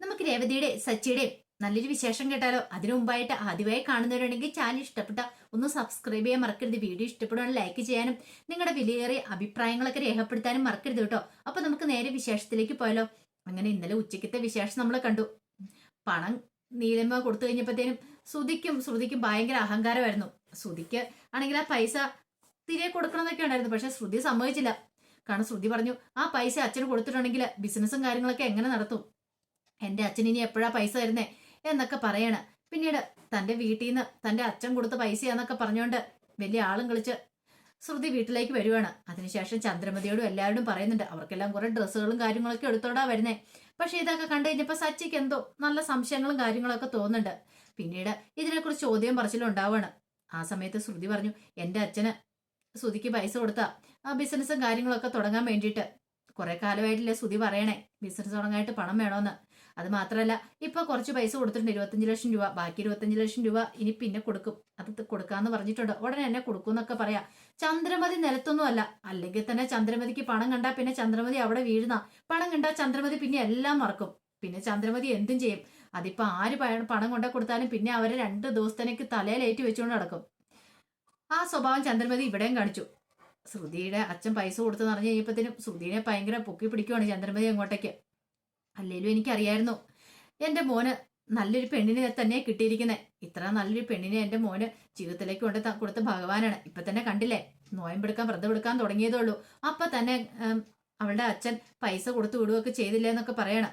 നമുക്ക് രേവതിയുടെ സച്ചിയുടെയും നല്ലൊരു വിശേഷം കേട്ടാലോ? അതിനു മുമ്പായിട്ട് ആദ്യമായി കാണുന്നവരുണ്ടെങ്കിൽ ചാനൽ ഇഷ്ടപ്പെട്ട ഒന്ന് സബ്സ്ക്രൈബ് ചെയ്യാൻ മറക്കരുത്. വീഡിയോ ഇഷ്ടപ്പെടുവാൻ ലൈക്ക് ചെയ്യാനും നിങ്ങളുടെ വിലയേറിയ അഭിപ്രായങ്ങളൊക്കെ രേഖപ്പെടുത്താനും മറക്കരുത് കേട്ടോ. അപ്പൊ നമുക്ക് നേരെ വിശേഷത്തിലേക്ക് പോയാലോ? അങ്ങനെ ഇന്നലെ ഉച്ചക്കത്തെ വിശേഷം നമ്മൾ കണ്ടു. പണം നീലമ്മ കൊടുത്തു കഴിഞ്ഞപ്പോഴത്തേനും ശ്രുതിക്കും ശ്രുതിക്കും ഭയങ്കര അഹങ്കാരമായിരുന്നു. ശ്രുതിക്ക് ആണെങ്കിൽ ആ പൈസ തിരികെ കൊടുക്കണമെന്നൊക്കെ ഉണ്ടായിരുന്നു. പക്ഷെ ശ്രുതി സമ്മതിച്ചില്ല. കാരണം ശ്രുതി പറഞ്ഞു ആ പൈസ അച്ഛന് കൊടുത്തിട്ടുണ്ടെങ്കിൽ ബിസിനസ്സും കാര്യങ്ങളൊക്കെ എങ്ങനെ നടത്തും? എന്റെ അച്ഛൻ ഇനി എപ്പോഴാ പൈസ തരുന്നേ എന്നൊക്കെ പറയണ. പിന്നീട് തന്റെ വീട്ടിൽ നിന്ന് തന്റെ അച്ഛൻ കൊടുത്ത പൈസയാന്നൊക്കെ പറഞ്ഞുകൊണ്ട് വലിയ ആളും കളിച്ച് ശ്രുതി വീട്ടിലേക്ക് വരുവാണ്. അതിനുശേഷം ചന്ദ്രമതിയോടും എല്ലാവരോടും പറയുന്നുണ്ട് അവർക്കെല്ലാം കുറെ ഡ്രസ്സുകളും കാര്യങ്ങളൊക്കെ എടുത്തോടാ വരുന്നേ. പക്ഷെ ഇതൊക്കെ കണ്ടു കഴിഞ്ഞപ്പോ സച്ചിക്ക് എന്തോ നല്ല സംശയങ്ങളും കാര്യങ്ങളൊക്കെ തോന്നുന്നുണ്ട്. പിന്നീട് ഇതിനെക്കുറിച്ച് ചോദ്യം പറച്ചിലും ഉണ്ടാവാണ് ആ സമയത്ത് ശ്രുതി പറഞ്ഞു എന്റെ അച്ഛന് ശ്രുതിക്ക് പൈസ കൊടുത്ത ആ ബിസിനസ്സും കാര്യങ്ങളൊക്കെ തുടങ്ങാൻ വേണ്ടിയിട്ട്. കുറെ കാലമായിട്ടില്ലേ ശ്രുതി പറയണേ. ബിസിനസ് തുടങ്ങാനായിട്ട് പണം വേണോന്ന്. അത് മാത്രമല്ല ഇപ്പൊ കുറച്ച് പൈസ കൊടുത്തിട്ടുണ്ട് ഇരുപത്തഞ്ച് ലക്ഷം രൂപ. ബാക്കി ഇരുപത്തഞ്ച് ലക്ഷം രൂപ ഇനി പിന്നെ കൊടുക്കും. അത് കൊടുക്കാന്ന് പറഞ്ഞിട്ടുണ്ട്. ഉടനെ എന്നെ കൊടുക്കും എന്നൊക്കെ പറയാ. ചന്ദ്രമതി നിലത്തൊന്നും അല്ല. അല്ലെങ്കിൽ തന്നെ ചന്ദ്രമതിക്ക് പണം കണ്ടാൽ പിന്നെ ചന്ദ്രമതി അവിടെ വീഴുന്ന. പണം കണ്ടാൽ ചന്ദ്രമതി പിന്നെ എല്ലാം മറക്കും. പിന്നെ ചന്ദ്രമതി എന്തും ചെയ്യും. അതിപ്പോ ആര് പണം കൊണ്ട കൊടുത്താലും പിന്നെ അവരെ രണ്ട് ദിവസത്തേക്ക് തലയിലേറ്റി വെച്ചുകൊണ്ട് നടക്കും. ആ സ്വഭാവം ചന്ദ്രമതി ഇവിടെയും കാണിച്ചു. ശ്രുതിയുടെ അച്ഛൻ പൈസ കൊടുത്തെന്ന് പറഞ്ഞു കഴിഞ്ഞപ്പോഴത്തേനും ശ്രുതിനെ ഭയങ്കര പൊക്കി പിടിക്കുവാണ് ചന്ദ്രമതി അങ്ങോട്ടേക്ക്. അല്ലേലും എനിക്കറിയായിരുന്നു. എന്റെ മോന് നല്ലൊരു പെണ്ണിനെ തന്നെ കിട്ടിയിരിക്കുന്നത് ഇത്ര നല്ലൊരു പെണ്ണിനെ എന്റെ മോന് ജീവിതത്തിലേക്ക് കൊണ്ട് കൊടുത്ത ഭഗവാനാണ്. ഇപ്പൊ തന്നെ കണ്ടില്ലേ? നോയമ്പെടുക്കാൻ വ്രതം എടുക്കാൻ തുടങ്ങിയതേ ഉള്ളൂ അപ്പൊ തന്നെ അവളുടെ അച്ഛൻ പൈസ കൊടുത്തു വിടുകയൊക്കെ ചെയ്തില്ലേ എന്നൊക്കെ പറയണം.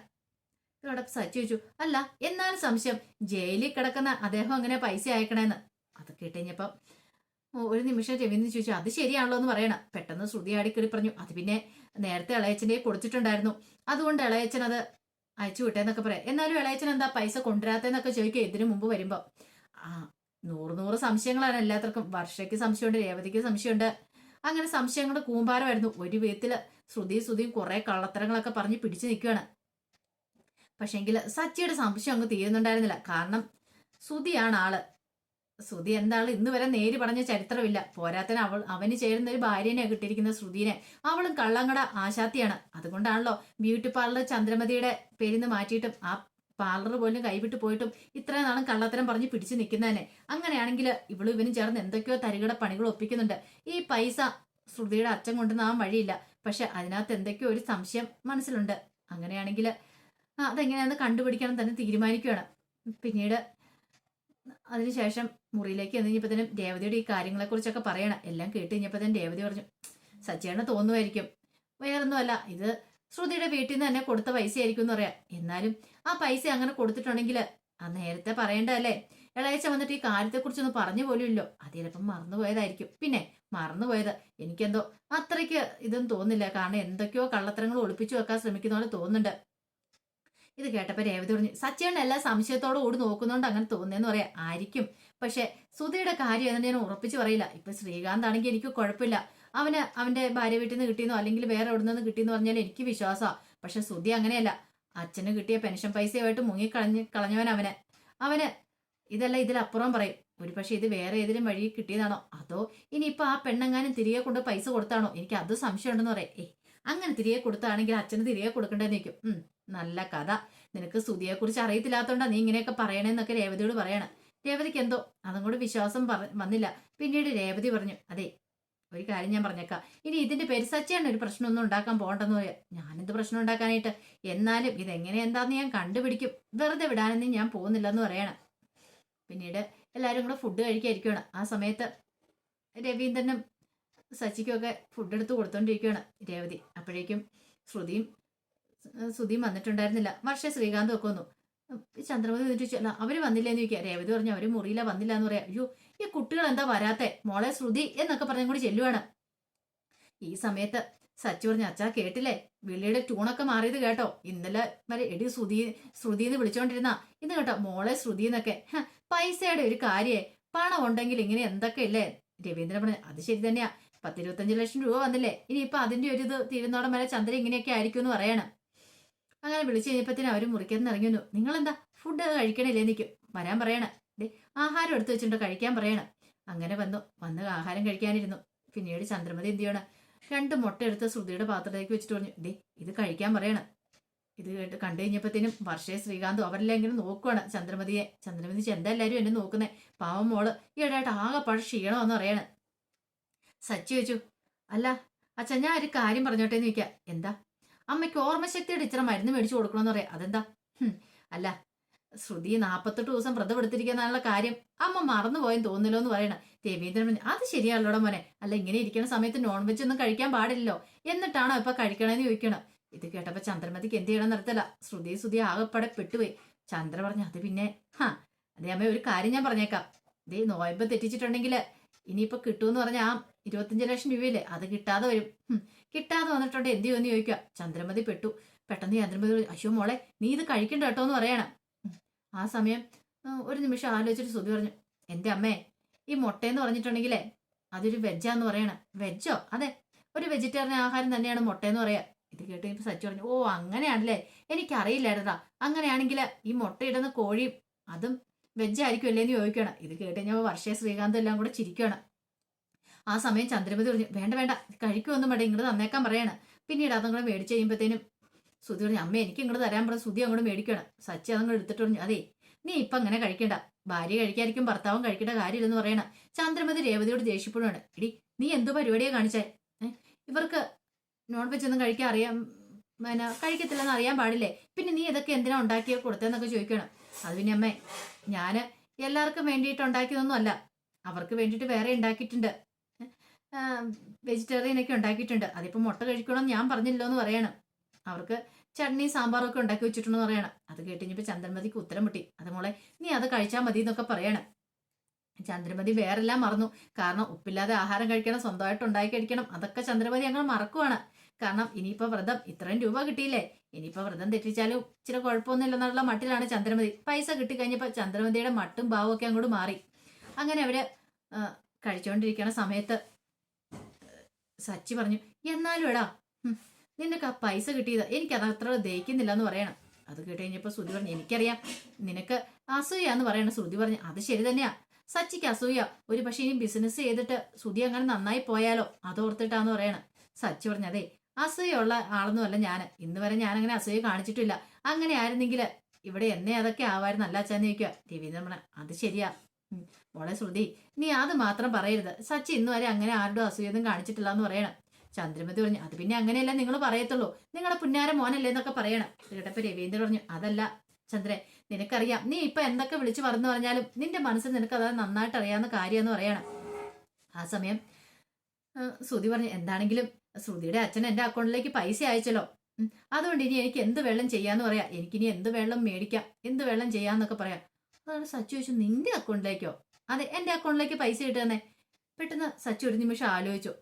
ഇവിടെ സച്ചി ചോദിച്ചു അല്ല എന്നാലും സംശയം? ജയിലിൽ കിടക്കുന്ന അദ്ദേഹം അങ്ങനെ പൈസ അയക്കണേന്ന്? അത് കേട്ടുകഴിഞ്ഞപ്പം ഒരു നിമിഷം രവീന്ദ്രൻ ചോദിച്ചു അത് ശരിയാണല്ലോ എന്ന് പറയണം. പെട്ടെന്ന് ശ്രുതി ആടിക്കറി പറഞ്ഞു. അത് പിന്നെ നേരത്തെ ഇളയച്ചനെ കൊടുത്തിട്ടുണ്ടായിരുന്നു. അതുകൊണ്ട് ഇളയച്ചൻ അത് അയച്ചു വിട്ടേന്നൊക്കെ പറയാം. എന്നാലും ഇളയച്ചൻ എന്താ പൈസ കൊണ്ടുവരാത്തെന്നൊക്കെ ചോദിക്കും ഇതിനു മുമ്പ് വരുമ്പോ. ആ നൂറ് നൂറ് സംശയങ്ങളാണ് എല്ലാത്തർക്കും വർഷയ്ക്ക് സംശയമുണ്ട് രേവതിക്ക് സംശയമുണ്ട്. അങ്ങനെ സംശയങ്ങളുടെ കൂമ്പാരമായിരുന്നു. ഒരു വിധത്തിൽ ശ്രുതി ശ്രുതിയും കുറെ കള്ളത്തരങ്ങളൊക്കെ പറഞ്ഞ് പിടിച്ചു നിൽക്കുകയാണ്. പക്ഷെങ്കിൽ സച്ചിയുടെ സംശയം അങ്ങ് തീരുന്നുണ്ടായിരുന്നില്ല. കാരണം ശ്രുതിയാണ് ആൾ. ശ്രുതി എന്താണ് ഇന്ന് വരെ നേര് പറഞ്ഞ ചരിത്രമില്ല. പോരാത്തന് അവൾ അവന് ചേരുന്ന ഒരു ഭാര്യനെയാണ് കിട്ടിയിരിക്കുന്ന ശ്രുതിനെ. അവളും കള്ളങ്ങട ആശാത്തിയാണ്. അതുകൊണ്ടാണല്ലോ ബ്യൂട്ടി പാർലർ ചന്ദ്രമതിയുടെ പേരിൽ നിന്ന് മാറ്റിയിട്ടും ആ പാർലർ പോലും കൈവിട്ട് പോയിട്ടും ഇത്രയും നാളും കള്ളത്തരം പറഞ്ഞ് പിടിച്ചു നിൽക്കുന്നതന്നെ അങ്ങനെയാണെങ്കിൽ ഇവളും ഇവനും ചേർന്ന് എന്തൊക്കെയോ തരികട പണികൾ ഒപ്പിക്കുന്നുണ്ട്. ഈ പൈസ ശ്രുതിയുടെ അച്ഛൻ കൊണ്ടുവന്നാവാൻ വഴിയില്ല. പക്ഷെ അതിനകത്ത് എന്തൊക്കെയോ ഒരു സംശയം മനസ്സിലുണ്ട്. അങ്ങനെയാണെങ്കിൽ അതെങ്ങനെയാണെന്ന് കണ്ടുപിടിക്കണം തന്നെ തീരുമാനിക്കുകയാണ്. പിന്നീട് അതിനുശേഷം മുറിയിലേക്ക് വന്നു കഴിഞ്ഞപ്പോഴത്തേനും രേവതിയുടെ ഈ കാര്യങ്ങളെക്കുറിച്ചൊക്കെ പറയണം. എല്ലാം കേട്ട് കഴിഞ്ഞപ്പോഴത്തേനും രേവതി പറഞ്ഞു സച്ചേണ തോന്നുമായിരിക്കും. വേറൊന്നുമല്ല ഇത് ശ്രുതിയുടെ വീട്ടിൽ നിന്ന് തന്നെ കൊടുത്ത പൈസ ആയിരിക്കും എന്ന് പറയാം. എന്നാലും ആ പൈസ അങ്ങനെ കൊടുത്തിട്ടുണ്ടെങ്കിൽ ആ നേരത്തെ പറയേണ്ടതല്ലേ? ഇളയച്ച വന്നിട്ട് ഈ കാര്യത്തെക്കുറിച്ചൊന്നും പറഞ്ഞു പോലും ഇല്ലോ. അത് ചിലപ്പം മറന്നുപോയതായിരിക്കും പിന്നെ മറന്നുപോയത് എനിക്കെന്തോ അത്രയ്ക്ക് ഇതൊന്നും തോന്നില്ല കാരണം എന്തൊക്കെയോ കള്ളത്തരങ്ങൾ ഒളിപ്പിച്ചു വെക്കാൻ ശ്രമിക്കുന്ന പോലെ തോന്നുന്നുണ്ട്. ഇത് കേട്ടപ്പോൾ രേവതി പറഞ്ഞു സച്ചേണ് എല്ലാ സംശയത്തോടു കൂടി നോക്കുന്നോണ്ട് അങ്ങനെ തോന്നുന്നേന്ന് പറയാം. ആയിരിക്കും. പക്ഷെ സുധയുടെ കാര്യം എന്ന് ഞാൻ ഉറപ്പിച്ച് പറയില്ല. ഇപ്പൊ ശ്രീകാന്ത് ആണെങ്കിൽ എനിക്ക് കുഴപ്പമില്ല. അവന് അവന്റെ ഭാര്യ വീട്ടിൽ നിന്ന് കിട്ടിയെന്നോ അല്ലെങ്കിൽ വേറെ എവിടെ നിന്ന് കിട്ടിയെന്ന് പറഞ്ഞാൽ എനിക്ക് വിശ്വാസമാണ് പക്ഷെ സുധി അങ്ങനെയല്ല. അച്ഛന് കിട്ടിയ പെൻഷൻ പൈസയുമായിട്ട് മുങ്ങി കളഞ്ഞ് കളഞ്ഞവൻ അവനെ. അവന് ഇതല്ല ഇതിലപ്പുറം പറയും. ഒരു പക്ഷെ ഇത് വേറെ ഏതെങ്കിലും വഴി കിട്ടിയതാണോ? അതോ ഇനിയിപ്പോൾ ആ പെണ്ണെങ്ങാനും തിരികെ കൊണ്ട് പൈസ കൊടുത്താണോ? എനിക്ക് അത് സംശയം ഉണ്ടെന്ന് പറയാം. ഏ അങ്ങനെ തിരികെ കൊടുത്താണെങ്കിൽ അച്ഛന് തിരികെ കൊടുക്കേണ്ടതെന്ന് നിൽക്കും നല്ല കഥ. നിനക്ക് സ്തുതിയെ കുറിച്ച് അറിയത്തില്ലാത്തോണ്ടാ നീ ഇങ്ങനെയൊക്കെ പറയണേന്നൊക്കെ രേവതിയോട് പറയണം. രേവതിക്ക് എന്തോ അതും കൂടി വിശ്വാസം പറ- വന്നില്ല. പിന്നീട് രേവതി പറഞ്ഞു അതെ ഒരു കാര്യം ഞാൻ പറഞ്ഞേക്കാം. ഇനി ഇതിന്റെ പേര് സച്ചയാണ് ഒരു പ്രശ്നമൊന്നും ഉണ്ടാക്കാൻ പോകണ്ടെന്ന് പറയാം. ഞാനെന്ത് പ്രശ്നം ഉണ്ടാക്കാനായിട്ട്? എന്നാലും ഇതെങ്ങനെ എന്താന്ന് ഞാൻ കണ്ടുപിടിക്കും. വെറുതെ വിടാനൊന്നും ഞാൻ പോകുന്നില്ല എന്ന് പറയണം. പിന്നീട് എല്ലാവരും കൂടെ ഫുഡ് കഴിക്കാതിരിക്കുകയാണ് ആ സമയത്ത് രവീന്ദ്രനും സച്ചിക്കും ഒക്കെ ഫുഡ് എടുത്ത് കൊടുത്തോണ്ടിരിക്കുകയാണ് രേവതി. അപ്പോഴേക്കും ശ്രുതിയും ശ്രുതിയും വന്നിട്ടുണ്ടായിരുന്നില്ല. വർഷ ശ്രീകാന്ത് ഒക്കെ വന്നു. ചന്ദ്രമതി ചോദിച്ചു, അല്ല അവർ വന്നില്ല എന്ന് ചോദിക്കുക. രേവതി പറഞ്ഞു അവർ മുറിയില്ല വന്നില്ല എന്ന് പറയാം. അയ്യോ ഈ കുട്ടികൾ എന്താ വരാത്തെ? മോളെ ശ്രുതി എന്നൊക്കെ പറഞ്ഞും കൂടി ചെല്ലുവാണ്. ഈ സമയത്ത് സച്ചു പറഞ്ഞു അച്ഛാ കേട്ടില്ലേ? വിളിയുടെ ട്യൂണൊക്കെ മാറിയത് കേട്ടോ. ഇന്നലെ വരെ എടി ശ്രുതി ശ്രുതി എന്ന് വിളിച്ചോണ്ടിരുന്ന. ഇന്ന് കേട്ടോ മോളെ ശ്രുതി എന്നൊക്കെ. പൈസയുടെ ഒരു കാര്യേ. പണം ഉണ്ടെങ്കിൽ ഇങ്ങനെ എന്തൊക്കെ ഇല്ലേ രവീന്ദ്രൻ പറഞ്ഞു അത് ശരി തന്നെയാ. പത്തിരുപത്തഞ്ച് ലക്ഷം രൂപ വന്നില്ലേ? ഇനിയിപ്പൊ അതിന്റെ ഒരു ഇത് തീരുന്നോടം വരെ ചന്ദ്രൻ ഇങ്ങനെയൊക്കെ ആയിരിക്കും എന്ന് പറയണം. അങ്ങനെ വിളിച്ചു കഴിഞ്ഞപ്പത്തിന് അവർ മുറിക്കുന്ന ഇറങ്ങി വന്നു. നിങ്ങളെന്താ? ഫുഡ് കഴിക്കണില്ലേ? നിൽക്കും വരാൻ പറയണം. ദേ ആഹാരം എടുത്തു വെച്ചിട്ടുണ്ട്. കഴിക്കാൻ പറയണം. അങ്ങനെ വന്നു. വന്ന് ആഹാരം കഴിക്കാനിരുന്നു. പിന്നീട് ചന്ദ്രമതി എന്ത് ചെയ്യണം? രണ്ട് മുട്ട എടുത്ത് ശ്രുതിയുടെ പാത്രത്തിലേക്ക് വെച്ചിട്ട് പറഞ്ഞു. ഡേ ഇത് കഴിക്കാൻ പറയണം. ഇത് കേട്ട് കണ്ടു കഴിഞ്ഞപ്പോഴത്തേനും വർഷയെ ശ്രീകാന്തും അവരെല്ലാം നോക്കുവാണ് ചന്ദ്രമതിയെ. ചന്ദ്രമതി എന്താ എല്ലാവരും എന്നെ നോക്കുന്നേ? പാവം മോൾ. ഈ ഇടയായിട്ട് ആകെ പഴ ക്ഷീണമെന്ന് പറയാണ്. സച്ചി വെച്ചു അല്ല അച്ഛൻ ഞാൻ ഒരു കാര്യം പറഞ്ഞോട്ടേന്ന് ചോദിക്കാം. എന്താ? അമ്മയ്ക്ക് ഓർമ്മശക്തിയുടെ ഇച്ചിരി മരുന്ന് മേടിച്ചു കൊടുക്കണമെന്ന് പറയാം. അതെന്താ? അല്ല ശ്രുതി നാപ്പത്തെട്ട് ദിവസം വ്രതം എടുത്തിരിക്കുന്നുള്ള കാര്യം. അമ്മ മറന്നുപോയെന്ന് തോന്നില്ലോ എന്ന് പറയണം രവീന്ദ്രൻ അത് ശരിയാണല്ലോടെ മോനെ. അല്ല ഇങ്ങനെ ഇരിക്കുന്ന സമയത്ത് നോൺ വെജ് ഒന്നും കഴിക്കാൻ പാടില്ലല്ലോ. എന്നിട്ടാണോ ഇപ്പൊ കഴിക്കണമെന്ന് ചോദിക്കണം ഇത് കേട്ടപ്പോ ചന്ദ്രമതിക്ക് എന്ത് ചെയ്യണം നിർത്തല ശ്രുതി ശ്രുതി ആകെപ്പടെ പെട്ടുപോയി. ചന്ദ്ര പറഞ്ഞു അത് പിന്നെ ഹാ അതേ അമ്മ ഒരു കാര്യം ഞാൻ പറഞ്ഞേക്കാം. ദേ നോയമ്പ് തെറ്റിച്ചിട്ടുണ്ടെങ്കിൽ ഇനിയിപ്പോ കിട്ടുമെന്ന് പറഞ്ഞ ആ ഇരുപത്തഞ്ച് ലക്ഷം രൂപയില്ലേ? അത് കിട്ടാതെ വരും. കിട്ടാതെ വന്നിട്ടുണ്ട്. എന്ത് ചെയ്യുമെന്ന് ചോദിക്കുക. ചന്ദ്രമതി പെട്ടു. പെട്ടെന്ന് ചന്ദ്രമതി അയ്യോ മോളെ നീ ഇത് കഴിക്കണ്ട കേട്ടോ എന്ന് പറയണം. ആ സമയം ഒരു നിമിഷം ആലോചിച്ചിട്ട് സുബി പറഞ്ഞു എന്റെ അമ്മേ ഈ മുട്ടയെന്ന് പറഞ്ഞിട്ടുണ്ടെങ്കിലേ അതൊരു വെജാന്ന് പറയണം. വെജോ അതെ. ഒരു വെജിറ്റേറിയൻ ആഹാരം തന്നെയാണ് മുട്ടയെന്ന് പറയാ. ഇത് കേട്ട് ഇപ്പൊ സച്ചു പറഞ്ഞു ഓ അങ്ങനെയാണല്ലേ? എനിക്കറിയില്ലായിരുന്നാ അങ്ങനെയാണെങ്കിൽ ഈ മുട്ടയിടുന്ന കോഴിയും അതും വെജ് അല്ലേന്ന് ചോദിക്കണം ഇത് കേട്ട് കഴിഞ്ഞാൽ വർഷയ ശ്രീകാന്ത് എല്ലാം കൂടെ ചിരിക്കണം ആ സമയം ചന്ദ്രമതി പറഞ്ഞു വേണ്ട വേണ്ട കഴിക്കുമൊന്നും വേണ്ട ഇങ്ങോട്ട് തന്നേക്കാൻ പറയാണ്. പിന്നീട് അതും കൂടെ മേടിച്ച് കഴിയുമ്പോഴത്തേനും സുധി പറഞ്ഞു അമ്മ എനിക്ക് ഇങ്ങോട്ട് തരാൻ പറഞ്ഞ സുധി അങ്ങോട്ട് മേടിക്കണം സച്ചി അതങ്ങൾ എടുത്തിട്ട് പറഞ്ഞു അതെ നീ ഇപ്പം അങ്ങനെ കഴിക്കണ്ട. ഭാര്യ കഴിക്കാതിരിക്കും ഭർത്താവും കഴിക്കേണ്ട കാര്യമില്ലെന്ന് പറയണം. ചന്ദ്രമതി രേവതിയോട് ദേഷ്യപ്പെടുകയാണ് എടി നീ എന്ത് പരിപാടിയാണ് കാണിച്ചേ? ഇവർക്ക് നോൺ വെജ് ഒന്നും കഴിക്കാൻ അറിയാം പിന്നെ കഴിക്കത്തില്ലെന്ന് അറിയാൻ പാടില്ലേ? പിന്നെ നീ ഇതൊക്കെ എന്തിനാ ഉണ്ടാക്കി കൊടുത്തതെന്നൊക്കെ ചോദിക്കണം അത് പിന്നെ അമ്മേ ഞാൻ എല്ലാവർക്കും വേണ്ടിയിട്ട് ഉണ്ടാക്കിയതൊന്നും അല്ല അവർക്ക് വേണ്ടിയിട്ട് വേറെ ഉണ്ടാക്കിയിട്ടുണ്ട്. വെജിറ്റേറിയൻ ഒക്കെ ഉണ്ടാക്കിയിട്ടുണ്ട്. അതിപ്പോ മുട്ട കഴിക്കണമെന്ന് ഞാൻ പറഞ്ഞില്ലോ എന്ന് പറയണം. അവർക്ക് ചട്നി സാമ്പാറും ഒക്കെ ഉണ്ടാക്കി വെച്ചിട്ടുണ്ടെന്ന് പറയണം. അത് കേട്ടിഞ്ഞപ്പോ ചന്ദ്രമതിക്ക് ഉത്തരം മുട്ടി. അത് മോളെ നീ അത് കഴിച്ചാൽ മതി എന്നൊക്കെ പറയണം. ചന്ദ്രമതി വേറെല്ലാം മറന്നു. കാരണം ഉപ്പില്ലാതെ ആഹാരം കഴിക്കണം സ്വന്തമായിട്ട് ഉണ്ടാക്കി കഴിക്കണം. അതൊക്കെ ചന്ദ്രമതി അങ്ങനെ മറക്കുവാണ്. കാരണം ഇനിയിപ്പോ വ്രതം ഇത്രയും രൂപ കിട്ടിയില്ലേ? ഇനിയിപ്പോ വ്രതം തെറ്റിച്ചാലും ഇച്ചിരി കുഴപ്പമൊന്നുമില്ലെന്നുള്ള മട്ടിലാണ് ചന്ദ്രമതി. പൈസ കിട്ടിക്കഴിഞ്ഞപ്പോ ചന്ദ്രമതിയുടെ മട്ടും ഭാവവും ഒക്കെ അങ്ങോട്ട് മാറി. അങ്ങനെ അവർ കഴിച്ചുകൊണ്ടിരിക്കുന്ന സമയത്ത് സച്ചി പറഞ്ഞു എന്നാലും എടാ നിനക്ക് ആ പൈസ കിട്ടിയത് എനിക്കത് അത്ര ദഹിക്കുന്നില്ല എന്ന് പറയണം. അത് കേട്ട് ശ്രുതി പറഞ്ഞു എനിക്കറിയാം. നിനക്ക് അസൂയാന്ന് പറയണം ശ്രുതി പറഞ്ഞു. അത് ശരി തന്നെയാ. സച്ചിക്ക് അസൂയ. ഒരു പക്ഷേ ഇനി ബിസിനസ് ചെയ്തിട്ട് ശ്രുതി അങ്ങനെ നന്നായി പോയാലോ? അതോർത്തിട്ടാന്ന് പറയണം. സച്ചി പറഞ്ഞു അതെ അസൂയുള്ള ആളൊന്നുമല്ല ഞാൻ. ഇന്ന് വരെ ഞാൻ അങ്ങനെ അസൂയ കാണിച്ചിട്ടില്ല. അങ്ങനെ ആയിരുന്നെങ്കിൽ ഇവിടെ എന്നെ അതൊക്കെ ആവായിരുന്നു. അല്ല അച്ഛാന്ന് ചോദിക്കുക രവീന്ദ്രൻ പറഞ്ഞ അത് ശരിയാ. മോളെ ശ്രുതി നീ അത് മാത്രം പറയരുത്. സച്ചി ഇന്ന് വരെ അങ്ങനെ ആരുടെ അസൂയൊന്നും കാണിച്ചിട്ടില്ല എന്ന് പറയണം. ചന്ദ്രമതി പറഞ്ഞു അത് പിന്നെ അങ്ങനെയല്ല നിങ്ങൾ പറയത്തുള്ളൂ. നിങ്ങളുടെ പുന്നാര മോനല്ലേ എന്നൊക്കെ പറയണം. കേട്ടപ്പോ രവീന്ദ്രൻ പറഞ്ഞു അതല്ല ചന്ദ്രൻ നിനക്കറിയാം. നീ ഇപ്പൊ എന്തൊക്കെ വിളിച്ചു പറഞ്ഞു പറഞ്ഞാലും നിന്റെ മനസ്സിൽ നിനക്ക് അത് നന്നായിട്ട് അറിയാവുന്ന കാര്യമെന്ന് പറയണം. ആ സമയം സുതി പറഞ്ഞു എന്താണെങ്കിലും ശ്രുതിയുടെ അച്ഛൻ എന്റെ അക്കൗണ്ടിലേക്ക് പൈസ അയച്ചല്ലോ. അതുകൊണ്ട് ഇനി എനിക്ക് എന്ത് വെള്ളം ചെയ്യാന്ന് പറയാം. എനിക്കിനി എന്ത് വെള്ളം മേടിക്കാം എന്ത് വെള്ളം ചെയ്യാന്നൊക്കെ പറയാം. അതാണ് സച്ചു ചോദിച്ചു നിന്റെ അക്കൗണ്ടിലേക്കോ? അതെ എന്റെ അക്കൗണ്ടിലേക്ക് പൈസ കിട്ടുന്നേ പെട്ടെന്ന് സച്ചു ഒരു നിമിഷം ആലോചിച്ചു.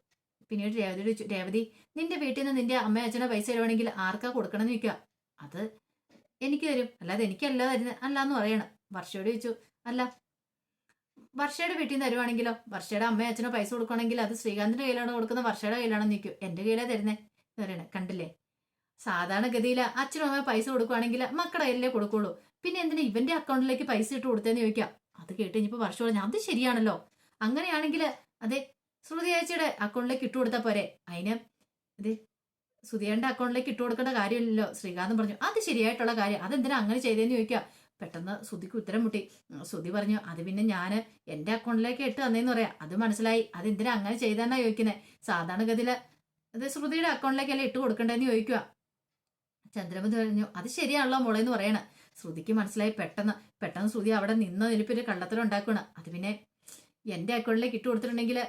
പിന്നീട് രേവതി ചോദിച്ചു രേവതി നിന്റെ വീട്ടിൽ നിന്ന് നിന്റെ അമ്മ അച്ഛനെ പൈസ തരുവാണെങ്കിൽ ആർക്കാ കൊടുക്കണം എന്ന് ചോദിക്കുക? അത് എനിക്ക് തരും. അല്ലാതെ എനിക്കല്ല തരുന്നത്. അല്ലാന്ന് പറയണം. വർഷയോട് ചോദിച്ചു അല്ല വർഷയുടെ വീട്ടിൽ നിന്ന് തരുവാണെങ്കിലോ വർഷയുടെ അമ്മയും അച്ഛനോ പൈസ കൊടുക്കണമെങ്കിൽ അത് ശ്രീകാന്തിന്റെ കയ്യിലാണ് കൊടുക്കുന്ന വർഷയുടെ കയ്യിലാണ് നിൽക്കും എന്റെ കയ്യിലാ തരുന്നേ? എന്ന് പറയണേ. കണ്ടില്ലേ? സാധാരണഗതിയിൽ അച്ഛനും അമ്മയും പൈസ കൊടുക്കുവാണെങ്കിൽ മക്കളുടെ കയ്യിലേ കൊടുക്കുള്ളൂ. പിന്നെ എന്തിനാ ഇവന്റെ അക്കൗണ്ടിലേക്ക് പൈസ ഇട്ട് കൊടുത്തേന്ന് ചോദിക്കാം അത് കേട്ട് ഇനിയിപ്പോ വർഷം പറഞ്ഞു അത് ശരിയാണല്ലോ. അങ്ങനെയാണെങ്കിൽ അതെ ശ്രുതി ചേച്ചിയുടെ അക്കൗണ്ടിലേക്ക് ഇട്ട് കൊടുത്താൽ പോരെ. അതിന് അതെ സുധിയുടെ അക്കൗണ്ടിലേക്ക് ഇട്ട് കൊടുക്കേണ്ട കാര്യമില്ലല്ലോ. ശ്രീകാന്ത് പറഞ്ഞു അത് ശരിയായിട്ടുള്ള കാര്യം. അതെന്തിനാ അങ്ങനെ ചെയ്തേന്ന് ചോദിക്കാം പെട്ടെന്ന് ശ്രുതിക്ക് ഉത്തരം മുട്ടി. ശ്രുതി പറഞ്ഞു അത് പിന്നെ ഞാൻ എന്റെ അക്കൗണ്ടിലേക്ക് ഇട്ട് തന്നേന്ന് പറയാം. അത് മനസ്സിലായി. അത് എന്തിനാ അങ്ങനെ ചെയ്താന്നാ ചോദിക്കുന്നത് സാധാരണഗതിയിൽ അത് ശ്രുതിയുടെ അക്കൗണ്ടിലേക്കല്ലേ ഇട്ട് കൊടുക്കണ്ടേന്ന് ചോദിക്കുക ചന്ദ്രമതി പറഞ്ഞു അത് ശരിയാണല്ലോ മോളെന്ന് പറയണ. ശ്രുതിക്ക് മനസ്സിലായി പെട്ടെന്ന് പെട്ടെന്ന് ശ്രുതി അവിടെ നിന്ന് നിൽപ്പിൽ കള്ളത്തരം ഉണ്ടാക്കണം അത് പിന്നെ എന്റെ അക്കൗണ്ടിലേക്ക് ഇട്ട് കൊടുത്തിട്ടുണ്ടെങ്കിൽ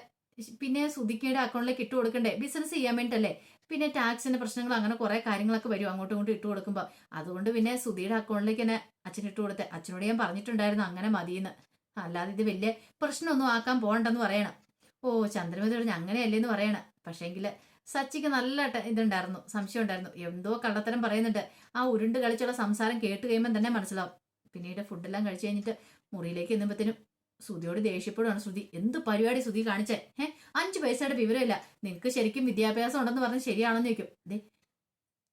പിന്നെ ശ്രുതിക്കയുടെ അക്കൗണ്ടിലേക്ക് ഇട്ട് കൊടുക്കണ്ടേ? ബിസിനസ് ചെയ്യാൻ വേണ്ടിട്ടല്ലേ? പിന്നെ ടാക്സിന്റെ പ്രശ്നങ്ങൾ അങ്ങനെ കുറെ കാര്യങ്ങളൊക്കെ വരും. അങ്ങോട്ടും ഇങ്ങോട്ടും ഇട്ട് കൊടുക്കുമ്പോൾ അതുകൊണ്ട് പിന്നെ സുധിയുടെ അക്കൗണ്ടിലേക്ക് തന്നെ അച്ഛൻ ഇട്ട് കൊടുത്തേ. അച്ഛനോട് ഞാൻ പറഞ്ഞിട്ടുണ്ടായിരുന്നു അങ്ങനെ മതിയെന്ന്. അല്ലാതെ ഇത് വലിയ പ്രശ്നമൊന്നും ആക്കാൻ പോകണ്ടെന്ന് പറയണം. ഓ ചന്ദ്രമതി പറഞ്ഞു അങ്ങനെയല്ലേന്ന് പറയണം. പക്ഷേങ്കിൽ സച്ചിക്ക് നല്ല ഇതുണ്ടായിരുന്നു. സംശയം ഉണ്ടായിരുന്നു. എന്തോ കള്ളത്തരം പറയുന്നുണ്ട്. ആ ഉരുണ്ട് കളിച്ചുള്ള സംസാരം കേട്ട് കഴിയുമ്പോൾ തന്നെ മനസ്സിലാവും. പിന്നീട് ഫുഡെല്ലാം കഴിച്ചു കഴിഞ്ഞിട്ട് മുറിയിലേക്ക് എന്നുമ്പോഴത്തേനും ശ്രുതിയോട് ദേഷ്യപ്പെടുകയാണ് ശ്രുതി എന്ത് പരിപാടി ശ്രുതി കാണിച്ചേ? ഏഹ് അഞ്ച് പൈസയുടെ വിവരമില്ല. നിങ്ങൾക്ക് ശരിക്കും വിദ്യാഭ്യാസം ഉണ്ടെന്ന് പറഞ്ഞ് ശരിയാണെന്ന് ചോദിക്കും. ദേ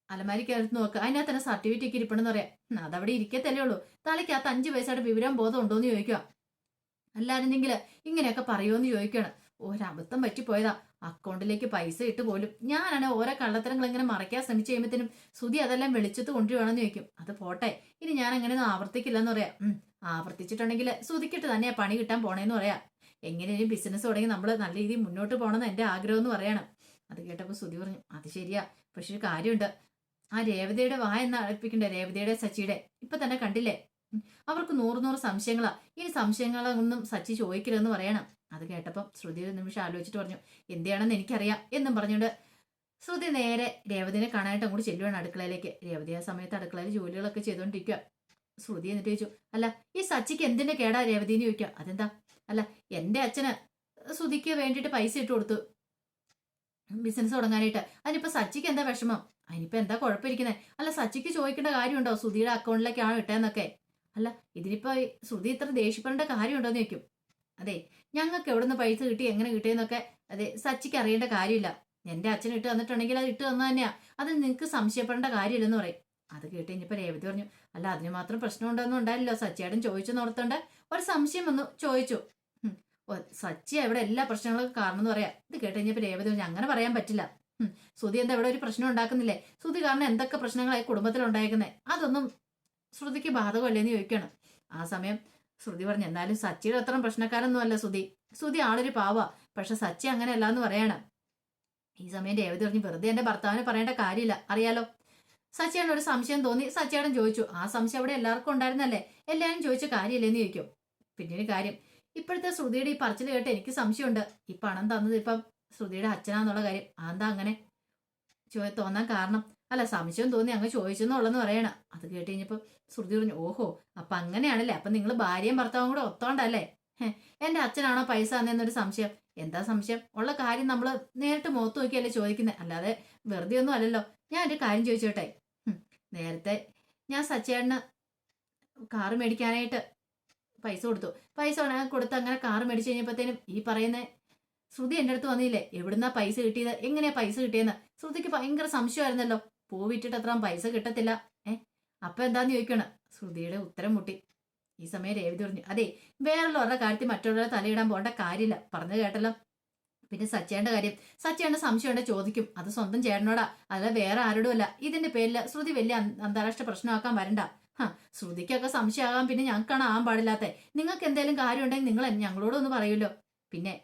അലമാരിക്കകത്ത് നോക്ക്. അതിനകത്ത് തന്നെ സർട്ടിഫിക്കറ്റ് ഇരിപ്പണെന്ന് പറയാം. അതവിടെ ഇരിക്കത്തല്ലേ ഉള്ളൂ. തലയ്ക്കകത്ത് അഞ്ച് പൈസയുടെ വിവരം ബോധം ഉണ്ടോന്ന് ചോദിക്കുക അല്ലായിരുന്നെങ്കിൽ ഇങ്ങനെയൊക്കെ പറയുമെന്ന് ചോദിക്കുകയാണ് ഒരബദ്ധം പറ്റിപ്പോയതാ. അക്കൗണ്ടിലേക്ക് പൈസ ഇട്ട് പോലും ഞാനാണ് ഓരോ കള്ളത്തരങ്ങൾ ഇങ്ങനെ മറയ്ക്കാൻ ശ്രമിച്ചു കഴിയുമ്പോഴത്തേനും ശ്രുതി അതെല്ലാം വെളിച്ചത്ത് കൊണ്ടുവരണമെന്ന് ചോദിക്കും. അത് പോട്ടെ. ഇനി ഞാൻ അങ്ങനെയൊന്നും ആവർത്തിക്കില്ലെന്ന് പറയാം. ആവർത്തിച്ചിട്ടുണ്ടെങ്കിൽ സുതിക്കിട്ട് തന്നെയാ പണി കിട്ടാൻ പോണേന്ന് പറയാം. എങ്ങനെയും ബിസിനസ് തുടങ്ങി നമ്മൾ നല്ല രീതിയിൽ മുന്നോട്ട് പോകണമെന്ന് എന്റെ ആഗ്രഹം എന്ന് പറയണം. അത് കേട്ടപ്പോൾ സുതി പറഞ്ഞു അത് ശരിയാ പക്ഷെ ഒരു കാര്യമുണ്ട്. ആ രേവതിയുടെ വായ എന്ന് അടപ്പിക്കണ്ടേ രേവതിയുടെ സച്ചിയുടെ ഇപ്പൊ തന്നെ കണ്ടില്ലേ? അവർക്ക് നൂറ് നൂറ് സംശയങ്ങളാ. ഈ സംശയങ്ങളൊന്നും സച്ചി ചോദിക്കില്ലെന്ന് പറയണം. അത് കേട്ടപ്പം ശ്രുതി ഒരു നിമിഷം ആലോചിച്ചിട്ട് പറഞ്ഞു എന്തിയാണെന്ന് എനിക്കറിയാം എന്നും പറഞ്ഞുകൊണ്ട് ശ്രുതി നേരെ രേവതിനെ കാണാനായിട്ട് അങ്ങോട്ട് ചെല്ലുവാണ് അടുക്കളയിലേക്ക്. രേവതി ആ സമയത്ത് അടുക്കളയിൽ ജോലികളൊക്കെ ചെയ്തുകൊണ്ടിരിക്കുക ശ്രുതി എന്നിട്ട് ചോദിച്ചു അല്ല ഈ സച്ചിക്ക് എന്തിന്റെ കേടാ രേവതി എന്ന് ചോദിക്കുക? അതെന്താ? അല്ല എന്റെ അച്ഛന് ശ്രുതിക്ക് വേണ്ടിയിട്ട് പൈസ ഇട്ട് കൊടുത്തു ബിസിനസ് തുടങ്ങാനായിട്ട്. അതിനിപ്പോ സച്ചിക്ക് എന്താ വിഷമം? അതിനിപ്പോ എന്താ കുഴപ്പമിരിക്കുന്നത് അല്ല സച്ചിക്ക് ചോദിക്കേണ്ട കാര്യമുണ്ടോ? ശ്രുതിയുടെ അക്കൗണ്ടിലേക്കാണോ ഇട്ടേന്നൊക്കെ അല്ല ഇതിനിപ്പോ ശ്രുതി ഇത്ര ദേഷ്യപ്പെടേണ്ട കാര്യമുണ്ടോ എന്ന് ചോദിക്കും. അതെ ഞങ്ങൾക്ക് എവിടുന്ന് പൈസ കിട്ടി? എങ്ങനെ കിട്ടിയെന്നൊക്കെ. അതെ സച്ചിക്ക് അറിയേണ്ട കാര്യമില്ല. എന്റെ അച്ഛൻ ഇട്ട് തന്നിട്ടുണ്ടെങ്കിൽ അത് ഇട്ട് തന്നു തന്നെയാ. അത് നിങ്ങൾക്ക് സംശയപ്പെടേണ്ട കാര്യമില്ലെന്ന് പറയും. അത് കേട്ട് ഇനിയിപ്പോ രേവതി പറഞ്ഞു അല്ല അതിന് മാത്രം പ്രശ്നം ഉണ്ടെന്നും ഉണ്ടായില്ലല്ലോ. സച്ചിയേടൻ ചോദിച്ചു നോർത്തോണ്ട് ഒരു സംശയം വന്നു ചോദിച്ചു. സച്ചി എവിടെ എല്ലാ പ്രശ്നങ്ങൾക്കും കാരണം എന്ന് പറയാം. ഇത് കേട്ട് രേവതി പറഞ്ഞു അങ്ങനെ പറയാൻ പറ്റില്ല. ശ്രുതി എന്താ ഇവിടെ ഒരു പ്രശ്നം ഉണ്ടാക്കുന്നില്ലേ? ശ്രുതി കാരണം എന്തൊക്കെ പ്രശ്നങ്ങളായി കുടുംബത്തിൽ ഉണ്ടായിരിക്കുന്നത് അതൊന്നും ശ്രുതിക്ക് ബാധകമല്ലേന്ന് ചോദിക്കണം. ആ സമയം ശ്രുതി പറഞ്ഞു എന്നാലും സച്ചിയുടെ അത്ര പ്രശ്നക്കാരൊന്നും അല്ല ശ്രുതി. ശ്രുതി ആളൊരു പാവ. പക്ഷെ സച്ചി അങ്ങനെയല്ല എന്ന് പറയണം. ഈ സമയം രേവതി പറഞ്ഞു വെറുതെ എന്റെ ഭർത്താവിന് പറയേണ്ട കാര്യമില്ല. അറിയാലോ? സച്ചിയാണ് ഒരു സംശയം തോന്നി. സച്ചിയാടൻ ചോദിച്ചു ആ സംശയം അവിടെ എല്ലാവർക്കും ഉണ്ടായിരുന്നല്ലേ? എല്ലാവരും ചോദിച്ച കാര്യമില്ലെന്ന് ചോദിക്കും. പിന്നീട് കാര്യം ഇപ്പോഴത്തെ ശ്രുതിയുടെ ഈ പറച്ചിൽ കേട്ട് എനിക്ക് സംശയമുണ്ട്. ഈ പണം തന്നത് ഇപ്പം ശ്രുതിയുടെ അച്ഛനാന്നുള്ള കാര്യം. അതെന്താ അങ്ങനെ ചോ- തോന്നാൻ കാരണം? അല്ല സംശയം തോന്നി അങ്ങ് ചോദിച്ചെന്നുള്ളെന്ന് പറയണം. അത് കേട്ട് കഴിഞ്ഞപ്പോൾ ശ്രുതി പറഞ്ഞു ഓഹോ അപ്പൊ അങ്ങനെയാണല്ലേ? അപ്പൊ നിങ്ങൾ ഭാര്യയും ഭർത്താവും കൂടെ ഒത്തോണ്ടല്ലേ? എന്റെ അച്ഛനാണോ പൈസ തന്നെന്നൊരു സംശയം. എന്താ സംശയം? ഉള്ള കാര്യം നമ്മൾ നേരിട്ട് മുഖത്ത് നോക്കിയല്ലേ ചോദിക്കുന്നത് അല്ലാതെ വെറുതെ ഒന്നും അല്ലല്ലോ. ഞാൻ ഒരു കാര്യം ചോദിച്ചോട്ടെ? നേരത്തെ ഞാൻ സച്ചേട്ടന് കാറ് മേടിക്കാനായിട്ട് പൈസ കൊടുത്തു. പൈസ കൊടുത്ത് അങ്ങനെ കാറ് മേടിച്ചു കഴിഞ്ഞപ്പോഴത്തേനും ഈ പറയുന്ന ശ്രുതി എന്റെ അടുത്ത് വന്നില്ലേ എവിടുന്നാ പൈസ കിട്ടിയത്? എങ്ങനെയാ പൈസ കിട്ടിയെന്ന്? ശ്രുതിക്ക് ഭയങ്കര സംശയമായിരുന്നല്ലോ. പൂ വിറ്റിട്ട് അത്ര പൈസ കിട്ടത്തില്ല. ഏ അപ്പൊ എന്താന്ന് ചോദിക്കണം ശ്രുതിയുടെ ഉത്തരം മുട്ടി. ഈ സമയം രേവതി പറഞ്ഞു അതെ വേറുള്ളവരുടെ കാര്യത്തിൽ മറ്റുള്ളവരെ തലയിടാൻ പോകേണ്ട കാര്യമില്ല. പറഞ്ഞു കേട്ടല്ലോ? പിന്നെ സച്ചേന്റെ കാര്യം. സച്ചേന്റെ സംശയമുണ്ടെ ചോദിക്കും. അത് സ്വന്തം ചേട്ടനോടാ. അല്ല വേറെ ആരോടും അല്ല ഇതിന്റെ പേരിൽ ശ്രുതി വലിയ അന്ത- അന്താരാഷ്ട്ര പ്രശ്നമാക്കാൻ വരണ്ട. ഹാ ശ്രുതിക്കൊക്കെ സംശയമാകാൻ പിന്നെ ഞങ്ങൾക്കാണ് ആകാൻ പാടില്ലാത്ത. നിങ്ങൾക്ക് എന്തെങ്കിലും കാര്യം ഉണ്ടെങ്കിൽ നിങ്ങൾ ഞങ്ങളോടൊന്ന് പറയുമല്ലോ. പിന്നെ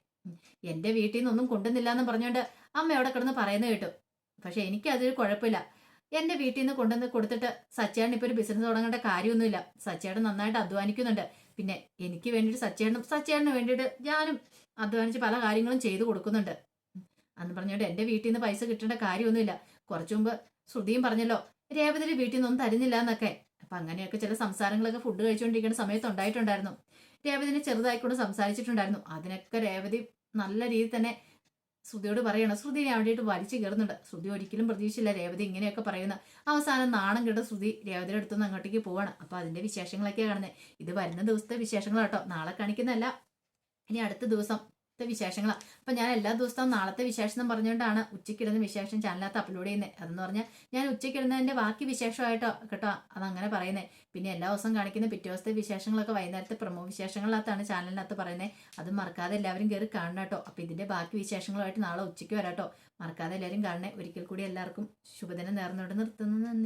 എന്റെ വീട്ടിൽ നിന്നൊന്നും കൊണ്ടുവന്നില്ല എന്ന് പറഞ്ഞുകൊണ്ട് അമ്മ അവിടെ കിടന്ന് പറയുന്നത് കേട്ടു. പക്ഷെ എനിക്ക് അതൊരു കുഴപ്പമില്ല. എന്റെ വീട്ടിൽ നിന്ന് കൊണ്ടുവന്ന് കൊടുത്തിട്ട് സച്ചേട്ടൻ ഇപ്പൊ ഒരു ബിസിനസ് തുടങ്ങേണ്ട കാര്യമൊന്നുമില്ല. സച്ചേട്ടൻ നന്നായിട്ട് അധ്വാനിക്കുന്നുണ്ട്. പിന്നെ എനിക്ക് വേണ്ടിയിട്ട് സച്ചേട്ടനും സച്ചേട്ടന് വേണ്ടിയിട്ട് ഞാനും അധ്വാനിച്ച് പല കാര്യങ്ങളും ചെയ്തു കൊടുക്കുന്നുണ്ട്. അന്ന് പറഞ്ഞോണ്ട് എന്റെ വീട്ടിൽ നിന്ന് പൈസ കിട്ടേണ്ട കാര്യമൊന്നുമില്ല. കുറച്ചു മുമ്പ് ശ്രുതിയും പറഞ്ഞല്ലോ രേവതിയുടെ വീട്ടിൽ നിന്നൊന്നും തരുന്നില്ല എന്നൊക്കെ. അപ്പൊ അങ്ങനെയൊക്കെ ചില സംസാരങ്ങളൊക്കെ ഫുഡ് കഴിച്ചുകൊണ്ടിരിക്കുന്ന സമയത്ത് ഉണ്ടായിട്ടുണ്ടായിരുന്നു. രേവതിനെ ചെറുതായിക്കൊണ്ട് സംസാരിച്ചിട്ടുണ്ടായിരുന്നു. അതിനൊക്കെ രേവതി നല്ല രീതിയിൽ തന്നെ ശ്രുതിയോട് പറയണം. ഞാൻ അവിടെയിട്ട് വലിച്ചു കയറുന്നുണ്ട്. ശ്രുതി ഒരിക്കലും പ്രതീക്ഷിച്ചില്ല രേവതി ഇങ്ങനെയൊക്കെ പറയുന്ന. അവസാനം നാണം കെട്ട ശ്രുതി രേവതിയുടെ അടുത്തുനിന്ന് അങ്ങോട്ടേക്ക് പോവാണ്. അപ്പൊ അതിന്റെ വിശേഷങ്ങളൊക്കെയാണ് കാണുന്നത്. ഇത് വരുന്ന ദിവസത്തെ വിശേഷങ്ങളാട്ടോ. നാളെ കാണിക്കുന്നതല്ല. ഇനി അടുത്ത ദിവസത്തെ വിശേഷങ്ങളാണ് അപ്പൊ ഞാൻ എല്ലാ ദിവസവും നാളത്തെ വിശേഷം എന്ന് പറഞ്ഞുകൊണ്ടാണ് ഉച്ചയ്ക്കിടുന്ന വിശേഷം ചാനലിനകത്ത് അപ്ലോഡ് ചെയ്യുന്നത് അതെന്ന് പറഞ്ഞാൽ ഞാൻ ഉച്ചയ്ക്കിടുന്നതിന്റെ ബാക്കി വിശേഷമായിട്ടോ കേട്ടോ അതങ്ങനെ പറയുന്നത് പിന്നെ എല്ലാ ദിവസവും കാണിക്കുന്ന പിറ്റേ വിശേഷങ്ങളൊക്കെ വൈകുന്നേരത്തെ പ്രമോ വിശേഷങ്ങളിനകത്താണ് ചാനലിനകത്ത് പറയുന്നത് അത് മറക്കാതെ എല്ലാവരും കയറി കാണണം കേട്ടോ. അപ്പൊ ഇതിന്റെ ബാക്കി വിശേഷങ്ങളുമായിട്ട് നാളെ ഉച്ചയ്ക്ക് വരാട്ടോ മറക്കാതെ എല്ലാവരും കാണണേ. ഒരിക്കൽ കൂടി എല്ലാവർക്കും ശുഭദിനം നേർന്നുകൊണ്ട് നിർത്തുന്നു. നന്ദി.